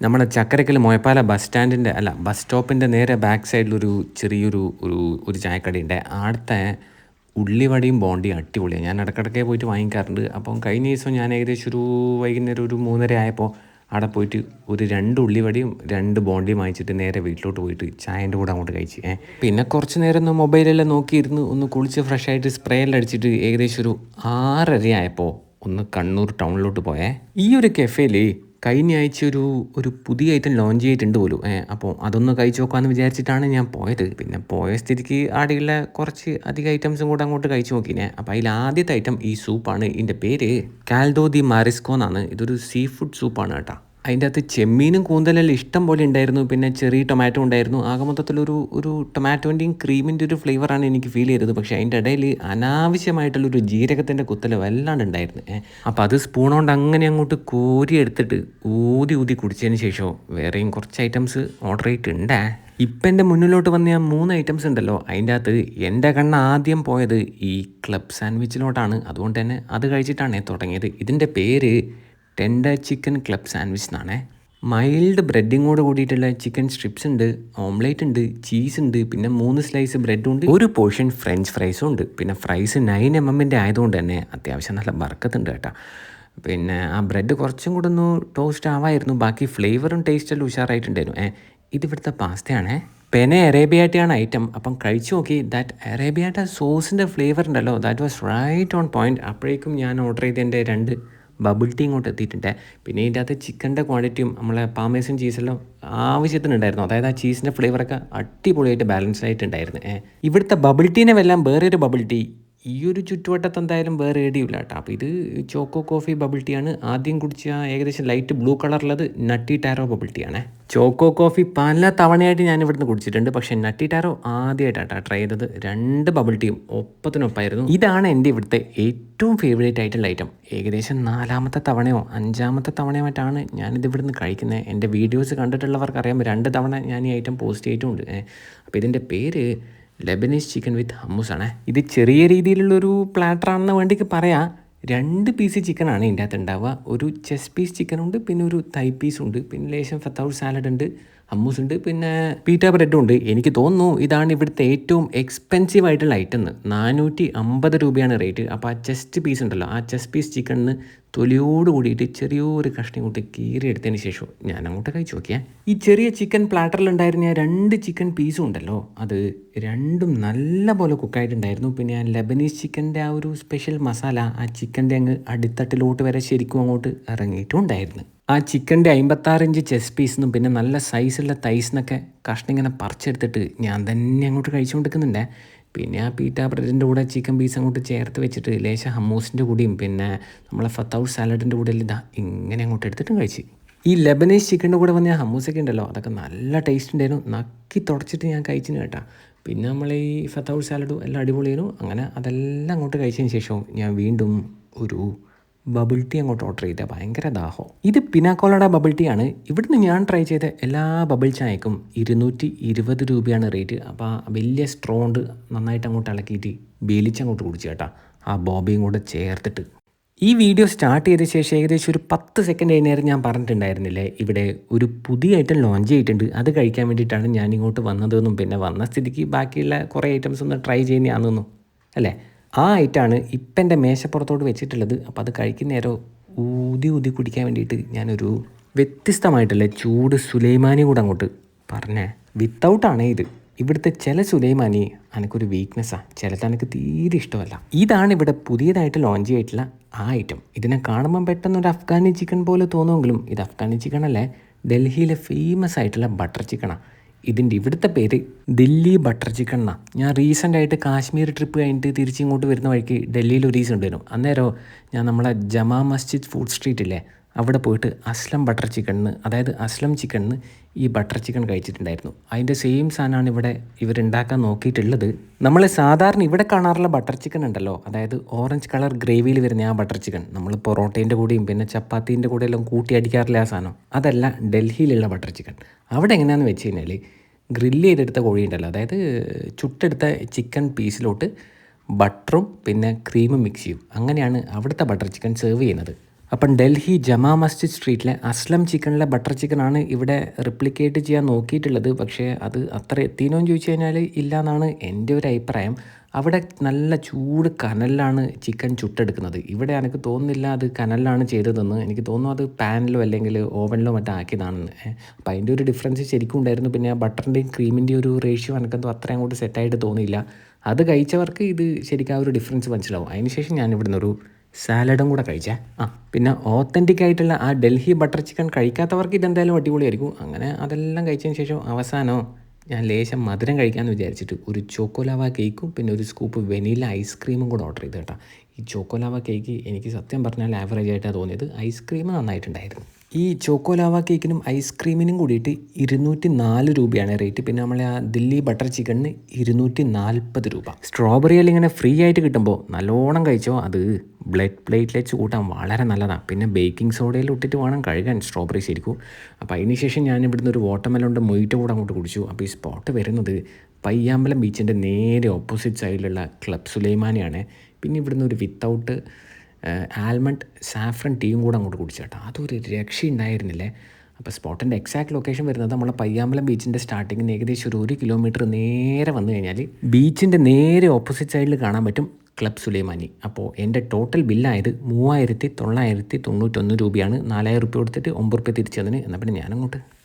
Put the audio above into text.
നമ്മുടെ ചക്കരക്കൽ മോയപ്പാല ബസ് സ്റ്റാൻഡിന്റെ അല്ല ബസ് സ്റ്റോപ്പിന്റെ നേരെ ബാക്ക് സൈഡിലൊരു ചെറിയൊരു ഒരു ഒരു ചായക്കടയുണ്ട് ആടത്തെ ഉള്ളിവടയും ബോണ്ടിയും അടിപൊളിയാണ് ഞാൻ ഇടക്കിടക്കേ പോയിട്ട് വാങ്ങിക്കാറുണ്ട്. അപ്പം കഴിഞ്ഞ ദിവസം ഞാൻ ഏകദേശം ഒരു വൈകുന്നേരം ഒരു മൂന്നര ആയപ്പോൾ അവിടെ പോയിട്ട് ഒരു രണ്ട് ഉള്ളിവടിയും രണ്ട് ബോണ്ടിയും വാങ്ങിച്ചിട്ട് നേരെ വീട്ടിലോട്ട് പോയിട്ട് ചായന്റെ കൂടെ അങ്ങോട്ട് കഴിച്ച്. ഏ പിന്നെ കുറച്ച് നേരം ഒന്ന് മൊബൈലെല്ലാം നോക്കിയിരുന്ന് ഒന്ന് കുളിച്ച് ഫ്രഷ് ആയിട്ട് സ്പ്രേ എല്ലാം അടിച്ചിട്ട് ഏകദേശം ഒരു ആറര ആയപ്പോൾ ഒന്ന് കണ്ണൂർ ടൗണിലോട്ട് പോയേ. ഈ ഒരു കെഫേയിൽ കഴിഞ്ഞ ആഴ്ച ഒരു ഒരു പുതിയ ഐറ്റം ലോഞ്ച് ചെയ്തിട്ടുണ്ട് പോലും. ഏ അപ്പോൾ അതൊന്ന് കഴിച്ചു നോക്കാമെന്ന് വിചാരിച്ചിട്ടാണ് ഞാൻ പോയത്. പിന്നെ പോയ സ്ഥിതിക്ക് ആടെയുള്ള കുറച്ച് അധികം ഐറ്റംസും കൂടെ അങ്ങോട്ട് കഴിച്ചു നോക്കിനെ. അപ്പോൾ അതിൽ ആദ്യത്തെ ഐറ്റം ഈ സൂപ്പാണ്. ഇതിന്റെ പേര് കാൽഡോ ദി മാറിസ്കോ എന്നാണ്. ഇതൊരു സീ ഫുഡ് സൂപ്പാണ് കേട്ടോ. അതിന്റെ അകത്ത് ചെമ്മീനും കൂന്തലെല്ലാം ഇഷ്ടം പോലെ ഉണ്ടായിരുന്നു. പിന്നെ ചെറിയ ടൊമാറ്റോ ഉണ്ടായിരുന്നു. ആകെ മൊത്തത്തിലൊരു ഒരു ടൊമാറ്റോന്റെയും ക്രീമിന്റെ ഒരു ഫ്ലേവറാണ് എനിക്ക് ഫീൽ ചെയ്തത്. പക്ഷേ അതിന്റെ ഇടയിൽ അനാവശ്യമായിട്ടുള്ളൊരു ജീരകത്തിന്റെ കുത്തൽ വല്ലാണ്ട് ഉണ്ടായിരുന്നു. അപ്പോൾ അത് സ്പൂൺ കൊണ്ട് അങ്ങനെ അങ്ങോട്ട് കോരി എടുത്തിട്ട് ഊതി ഊതി കുടിച്ചതിന് ശേഷം വേറെയും കുറച്ച് ഐറ്റംസ് ഓർഡർ ചെയ്തിട്ടുണ്ടേ. ഇപ്പം എന്റെ മുന്നിലോട്ട് വന്ന ആ മൂന്ന് ഐറ്റംസ് ഉണ്ടല്ലോ. അതിന്റെ അകത്ത് എന്റെ കണ്ണ് ആദ്യം പോയത് ഈ ക്ലബ് സാൻഡ്വിച്ചിലോട്ടാണ് അതുകൊണ്ട് തന്നെ അത് കഴിച്ചിട്ടാണ് തുടങ്ങിയത്. ഇതിന്റെ പേര് ടെൻഡർ ചിക്കൻ ക്ലബ് സാൻഡ്വിച്ച് എന്നാണേ. മൈൽഡ് ബ്രെഡിങ്ങോട് കൂടിയിട്ടുള്ള ചിക്കൻ സ്ട്രിപ്സ് ഉണ്ട് ഓംലേറ്റ് ഉണ്ട് ചീസ് ഉണ്ട് പിന്നെ മൂന്ന് സ്ലൈസ് ബ്രെഡും ഉണ്ട് ഒരു പോർഷൻ ഫ്രഞ്ച് ഫ്രൈസും ഉണ്ട്. പിന്നെ ഫ്രൈസ് നയൻ എം എമ്മിന്റെ ആയതുകൊണ്ട് തന്നെ അത്യാവശ്യം നല്ല ബർക്കത്തുണ്ട് കേട്ടോ. പിന്നെ ആ ബ്രെഡ് കുറച്ചും കൂടെ ഒന്ന് ടോസ്റ്റ് ആവായിരുന്നു ബാക്കി ഫ്ലേവറും ടേസ്റ്റെല്ലാം ഉഷാറായിട്ടുണ്ടായിരുന്നു. ഏഹ് ഇതിവിടുത്തെ പാസ്തയാണേ. പെനെ അറേബിയാറ്റയാണ് ഐറ്റം അപ്പം കഴിച്ചു നോക്കി ദാറ്റ് അറേബിയാട്ട സോസിന്റെ ഫ്ലേവർ ഉണ്ടല്ലോ that was right on point അപ്പോഴേക്കും ഞാൻ ഓർഡർ ചെയ്തതിന്റെ രണ്ട് ബബിൾ ടീ ഇങ്ങോട്ട് എത്തിയിട്ടുണ്ട് പിന്നെ ഇതിന്റെ അകത്ത് ചിക്കന്റെ ക്വാണ്ടിറ്റിയും നമ്മളെ പാമേസും ചീസെല്ലാം ആവശ്യത്തിനുണ്ടായിരുന്നു അതായത് ആ ചീസിന്റെ ഫ്ലേവറൊക്കെ അടിപൊളിയായിട്ട് ബാലൻസ് ആയിട്ടുണ്ടായിരുന്നു. ഇവിടുത്തെ ബബിൾ ടീനെ വെല്ലാം വേറൊരു ബബിൾ ടീ ഈ ഒരു ചുറ്റുവട്ടത്ത് എന്തായാലും വേറെ എടിയില്ല കേട്ടോ അപ്പോൾ ഇത് ചോക്കോ കോഫി ബബിൾ ടീ ആണ് ആദ്യം കുടിച്ച ഏകദേശം ലൈറ്റ് ബ്ലൂ കളറുള്ളത് നട്ടി ടാരോ ബബിൾ ടീ ആണ് ചോക്കോ കോഫി പല തവണയായിട്ട് ഞാൻ ഇവിടുന്ന് കുടിച്ചിട്ടുണ്ട്. പക്ഷേ നട്ടി ടാരോ ആദ്യമായിട്ടാണ് ട്രൈ ചെയ്തത്. രണ്ട് ബബിൾ ടീയും ഒപ്പത്തിനൊപ്പമായിരുന്നു ഇതാണ് എന്റെ ഇവിടുത്തെ ഏറ്റവും ഫേവറേറ്റ് ആയിട്ടുള്ള ഐറ്റം. ഏകദേശം നാലാമത്തെ തവണയോ അഞ്ചാമത്തെ തവണയോ ആയിട്ടാണ് ഞാനിത് ഇവിടുന്ന് കഴിക്കുന്നത്. എന്റെ വീഡിയോസ് കണ്ടിട്ടുള്ളവർക്ക് അറിയാം രണ്ട് തവണ ഞാൻ ഈ ഐറ്റം പോസ്റ്റ് ചെയ്തിട്ടുണ്ട്. അപ്പോൾ ഇതിന്റെ പേര് ലെബനീസ് ചിക്കൻ വിത്ത് ഹമ്മൂസ് ആണ്. ഇത് ചെറിയ രീതിയിലുള്ളൊരു പ്ലാറ്റർ ആണെന്ന് വേണ്ടിക്ക് പറയാം. രണ്ട് പീസ് ചിക്കനാണ് ഇതിന്റെ അകത്ത് ഉണ്ടാവുക. ഒരു ചെസ് പീസ് ചിക്കൻ ഉണ്ട് പിന്നെ ഒരു തൈ പീസ് ഉണ്ട്. പിന്നെ ലേശം ഫത്തൗൾ സാലഡ് ഉണ്ട്. ഹമ്മൂസ് ഉണ്ട് പിന്നെ പീറ്റ ബ്രെഡും ഉണ്ട്. എനിക്ക് തോന്നുന്നു ഇതാണ് ഇവിടുത്തെ ഏറ്റവും എക്സ്പെൻസീവ് ആയിട്ടുള്ള ഐറ്റം എന്ന് നാനൂറ്റി അമ്പത് രൂപയാണ് റേറ്റ് അപ്പോൾ ആ ചെസ്റ്റ് പീസ് ഉണ്ടല്ലോ. ആ ചെസ്റ്റ് പീസ് ചിക്കണിന് തൊലിയോട് കൂടിയിട്ട് ചെറിയൊരു കഷ്ണം കൂട്ടി കീറി എടുത്തതിന് ശേഷം ഞാൻ അങ്ങോട്ട് കഴിച്ചു നോക്കിയാൽ ഈ ചെറിയ ചിക്കൻ പ്ലാറ്ററിലുണ്ടായിരുന്ന ആ രണ്ട് ചിക്കൻ പീസും ഉണ്ടല്ലോ. അത് രണ്ടും നല്ല പോലെ കുക്കായിട്ടുണ്ടായിരുന്നു പിന്നെ ആ ലെബനീസ് ചിക്കന്റെ ആ ഒരു സ്പെഷ്യൽ മസാല ആ ചിക്കന്റെ അങ്ങ് അടിത്തട്ടിലോട്ട് വരെ ശരിക്കും അങ്ങോട്ട് ഇറങ്ങിയിട്ടും ഉണ്ടായിരുന്നു ആ ചിക്കന്റെ അമ്പത്താറ് ഇഞ്ച് ചെസ് പീസിനും പിന്നെ നല്ല സൈസുള്ള തൈസിനൊക്കെ കഷ്ണം ഇങ്ങനെ പറിച്ചെടുത്തിട്ട് ഞാൻ തന്നെ അങ്ങോട്ട് കഴിച്ചുകൊണ്ടിരിക്കുന്നുണ്ട്. പിന്നെ ആ പീറ്റ ബ്രെഡിന്റെ കൂടെ ചിക്കൻ പീസ് അങ്ങോട്ട് ചേർത്ത് വെച്ചിട്ട് ലേശ ഹമ്മൂസിന്റെ കൂടിയും പിന്നെ നമ്മളെ ഫത്തൗട്ട് സാലഡിന്റെ കൂടെ ഇതാ ഇങ്ങനെ അങ്ങോട്ട് എടുത്തിട്ടും കഴിച്ച്. ഈ ലെബനീസ് ചിക്കന്റെ കൂടെ വന്ന ഹമ്മൂസൊക്കെ ഉണ്ടല്ലോ അതൊക്കെ നല്ല ടേസ്റ്റ് ഉണ്ടായിരുന്നു. നക്കി തുടച്ചിട്ട് ഞാൻ കഴിച്ചിന് കേട്ടോ. പിന്നെ നമ്മൾ ഈ ഫത്തൗട്ട് സാലഡും എല്ലാം അടിപൊളിയായിരുന്നു. അങ്ങനെ അതെല്ലാം അങ്ങോട്ട് കഴിച്ചതിന് ശേഷവും ഞാൻ വീണ്ടും ഒരു ബബിൾ ടീ അങ്ങോട്ട് ഓർഡർ ചെയ്ത ഭയങ്കര ദാഹം. ഇത് പിനാക്കോളയുടെ ബബിൾ ടീ ആണ്. ഇവിടുന്ന് ഞാൻ ട്രൈ ചെയ്ത എല്ലാ ബബിൾ ചായക്കും ഇരുന്നൂറ്റി ഇരുപത് രൂപയാണ് റേറ്റ്. അപ്പോൾ വലിയ സ്ട്രോണ്ട് നന്നായിട്ട് അങ്ങോട്ട് ഇളക്കിയിട്ട് ബേലിച്ചങ്ങോട്ട് കുടിച്ചു കേട്ടാ. ആ ബോബിയും കൂടെ ചേർത്തിട്ട്. ഈ വീഡിയോ സ്റ്റാർട്ട് ചെയ്ത ശേഷം ഏകദേശം ഒരു പത്ത് സെക്കൻഡ് കഴിഞ്ഞേരം ഞാൻ പറഞ്ഞിട്ടുണ്ടായിരുന്നില്ലേ? ഇവിടെ ഒരു പുതിയ ഐറ്റം ലോഞ്ച് ചെയ്തിട്ടുണ്ട്. അത് കഴിക്കാൻ വേണ്ടിയിട്ടാണ് ഞാൻ ഇങ്ങോട്ട് വന്നതെന്നും പിന്നെ വന്ന സ്ഥിതിക്ക് ബാക്കിയുള്ള കുറേ ഐറ്റംസ് ഒന്ന് ട്രൈ ചെയ്യുന്നതാണെന്നും. അല്ലേ? ആ ഐറ്റാണ് ഇപ്പം എന്റെ മേശപ്പുറത്തോട്ട് വെച്ചിട്ടുള്ളത്. അപ്പോൾ അത് കഴിക്കുന്ന നേരം ഊതി ഊതി കുടിക്കാൻ വേണ്ടിയിട്ട് ഞാനൊരു വ്യത്യസ്തമായിട്ടുള്ള ചൂട് സുലൈമാനി കൂടെ അങ്ങോട്ട് പറഞ്ഞേ. വിത്തൗട്ടാണ് ഇത്. ഇവിടുത്തെ ചില സുലൈമാനി എനിക്കൊരു വീക്ക്നെസ്സാണ് ചിലത് എനിക്ക് തീരെ ഇഷ്ടമല്ല. ഇതാണ് ഇവിടെ പുതിയതായിട്ട് ലോഞ്ച് ചെയ്തിട്ടുള്ള ആ ഐറ്റം ഇതിനെ കാണുമ്പം പെട്ടെന്ന് ഒരു അഫ്ഗാനി ചിക്കൻ പോലെ തോന്നുമെങ്കിലും ഇത് അഫ്ഗാനി ചിക്കൻ അല്ലേ? ഡൽഹിയിലെ ഫേമസ് ആയിട്ടുള്ള ബട്ടർ ചിക്കനാണ് ഇതിന്റെ ഇവിടുത്തെ പേര് ദില്ലി ബട്ടർ ചിക്കൻ എന്നാണ് ഞാൻ റീസെന്റ് ആയിട്ട് കാശ്മീർ ട്രിപ്പ് കഴിഞ്ഞിട്ട് തിരിച്ചിങ്ങോട്ട് വരുന്ന വഴിക്ക് ഡൽഹിയിൽ ഒരു ഈസ് ഉണ്ടായിരുന്നു. അന്നേരം ഞാൻ നമ്മളെ ജമാ മസ്ജിദ് ഫുഡ് സ്ട്രീറ്റ് ഇല്ലേ അവിടെ പോയിട്ട് അസ്ലം ബട്ടർ ചിക്കണിന് അതായത് അസ്ലം ചിക്കണിന് ഈ ബട്ടർ ചിക്കൻ കഴിച്ചിട്ടുണ്ടായിരുന്നു. അതിന്റെ സെയിം സാധനമാണ് ഇവിടെ ഇവരുണ്ടാക്കാൻ നോക്കിയിട്ടുള്ളത്. നമ്മൾ സാധാരണ ഇവിടെ കാണാറുള്ള ബട്ടർ ചിക്കൻ ഉണ്ടല്ലോ. അതായത് ഓറഞ്ച് കളർ ഗ്രേവിയിൽ വരുന്ന ആ ബട്ടർ ചിക്കൻ നമ്മൾ പൊറോട്ടേന്റെ കൂടെയും പിന്നെ ചപ്പാത്തീന്റെ കൂടെ എല്ലാം കൂട്ടി അടിക്കാറില്ല ആ സാധനം? അതല്ല ഡൽഹിയിലുള്ള ബട്ടർ ചിക്കൻ അവിടെ എങ്ങനെയാണെന്ന് വെച്ച് കഴിഞ്ഞാൽ ഗ്രില്ല് ചെയ്തെടുത്ത കോഴി ഉണ്ടല്ലോ. അതായത് ചുട്ടെടുത്ത ചിക്കൻ പീസിലോട്ട് ബട്ടറും പിന്നെ ക്രീമും മിക്സ് ചെയ്യും. അങ്ങനെയാണ് അവിടുത്തെ ബട്ടർ ചിക്കൻ സെർവ് ചെയ്യുന്നത്. അപ്പം ഡൽഹി ജമാ മസ്ജിദ് സ്ട്രീറ്റിലെ അസ്ലം ചിക്കനിലെ ബട്ടർ ചിക്കനാണ് ഇവിടെ റിപ്ലിക്കേറ്റ് ചെയ്യാൻ നോക്കിയിട്ടുള്ളത്. പക്ഷേ അത് അത്ര എത്തിനോ എന്ന് ചോദിച്ചു കഴിഞ്ഞാൽ ഇല്ല എന്നാണ് എന്റെ ഒരു അഭിപ്രായം. അവിടെ നല്ല ചൂട് കനലിലാണ് ചിക്കൻ ചുട്ടെടുക്കുന്നത്. ഇവിടെ എനിക്ക് തോന്നുന്നില്ല അത് കനലിലാണ് ചെയ്തതെന്ന്. എനിക്ക് തോന്നുന്നു അത് പാനിലോ അല്ലെങ്കിൽ ഓവനിലോ മറ്റോ ആക്കിയതാണെന്ന്. അപ്പോൾ അപ്പം അതിന്റെ ഒരു ഡിഫറൻസ് ശരിക്കും ഉണ്ടായിരുന്നു. പിന്നെ ആ ബട്ടറിന്റെയും ക്രീമിന്റെയും ഒരു റേഷ്യോ എനിക്കെന്തോ അത്ര അങ്ങോട്ട് സെറ്റായിട്ട് തോന്നിയില്ല. അത് കഴിച്ചവർക്ക് ഇത് ശരിക്കും ആ ഒരു ഡിഫറൻസ് മനസ്സിലാവും. അതിനുശേഷം ഞാൻ ഇവിടുന്ന് ഒരു സാലഡും കൂടെ കഴിച്ചേ. ആ. പിന്നെ ഓത്തന്റിക് ആയിട്ടുള്ള ആ ഡൽഹി ബട്ടർ ചിക്കൻ കഴിക്കാത്തവർക്ക് ഇതെന്തായാലും അടിപൊളിയായിരിക്കും. അങ്ങനെ അതെല്ലാം കഴിച്ചതിന് ശേഷം അവസാനം ഞാൻ ലേശം മധുരം കഴിക്കാമെന്ന് വിചാരിച്ചിട്ട് ഒരു ചോക്കോലാവ കേക്കും പിന്നെ ഒരു സ്കൂപ്പ് വെനില ഐസ്ക്രീമും കൂടെ ഓർഡർ ചെയ്ത് കേട്ടോ. ഈ ചോക്കോലാവ കേക്ക് എനിക്ക് സത്യം പറഞ്ഞാൽ ആവറേജ് ആയിട്ടാണ് തോന്നിയത്. ഐസ്ക്രീം നന്നായിട്ടുണ്ടായിരുന്നു. ഈ ചോക്കോ ലാവ കേക്കിനും ഐസ്ക്രീമിനും കൂടിയിട്ട് ഇരുന്നൂറ്റി നാല് രൂപയാണ് റേറ്റ് പിന്നെ നമ്മളെ ആ ദില്ലി ബട്ടർ ചിക്കണിന് ഇരുന്നൂറ്റി നാൽപ്പത് രൂപ. സ്ട്രോബെറി അല്ലെങ്കിൽ ഇങ്ങനെ ഫ്രീ ആയിട്ട് കിട്ടുമ്പോൾ നല്ലോണം കഴിച്ചോ അത് ബ്ലഡ് പ്ലേറ്റ്ലെറ്റ്സ് കൂട്ടാൻ വളരെ നല്ലതാണ് പിന്നെ ബേക്കിംഗ് സോഡയിൽ ഇട്ടിട്ട് വേണം കഴുകാൻ സ്ട്രോബെറി ശരിക്കും. അപ്പോൾ അതിന് ശേഷം ഞാൻ ഇവിടുന്ന് ഒരു വാട്ടർമെലോണിന്റെ മൊയ്റ്റോ കൂടെ അങ്ങോട്ട് കുടിച്ചു. അപ്പോൾ ഈ സ്പോട്ട് വരുന്നത് പയ്യാമ്പലം ബീച്ചിന്റെ നേരെ ഓപ്പോസിറ്റ് സൈഡിലുള്ള ക്ലബ് സുലൈമാനിയാണ്. പിന്നെ ഇവിടുന്ന് ഒരു വിത്തൗട്ട് ആൽമണ്ട് സാഫ്രൺ ടീയും കൂടെ അങ്ങോട്ട് കുടിച്ചേട്ടാ അതൊരു രക്ഷയുണ്ടായിരുന്നില്ലേ? അപ്പോൾ സ്പോട്ടിന്റെ എക്സാക്ട് ലൊക്കേഷൻ വരുന്നത് നമ്മളെ പയ്യാമ്പലം ബീച്ചിന്റെ സ്റ്റാർട്ടിങ്ങിന് ഏകദേശം ഒരു ഒരു കിലോമീറ്റർ നേരെ വന്നു കഴിഞ്ഞാൽ ബീച്ചിന്റെ നേരെ ഓപ്പോസിറ്റ് സൈഡിൽ കാണാൻ പറ്റും ക്ലബ് സുലൈമാനി. അപ്പോൾ എന്റെ ടോട്ടൽ ബില്ലായത് മൂവായിരത്തി തൊള്ളായിരത്തി തൊണ്ണൂറ്റൊന്ന് രൂപയാണ്. നാലായിരം റുപ്യ കൊടുത്തിട്ട് ഒമ്പത് റുപ്യ തിരിച്ചതിന്. എന്നാൽ പിന്നെ ഞാനങ്ങോട്ട്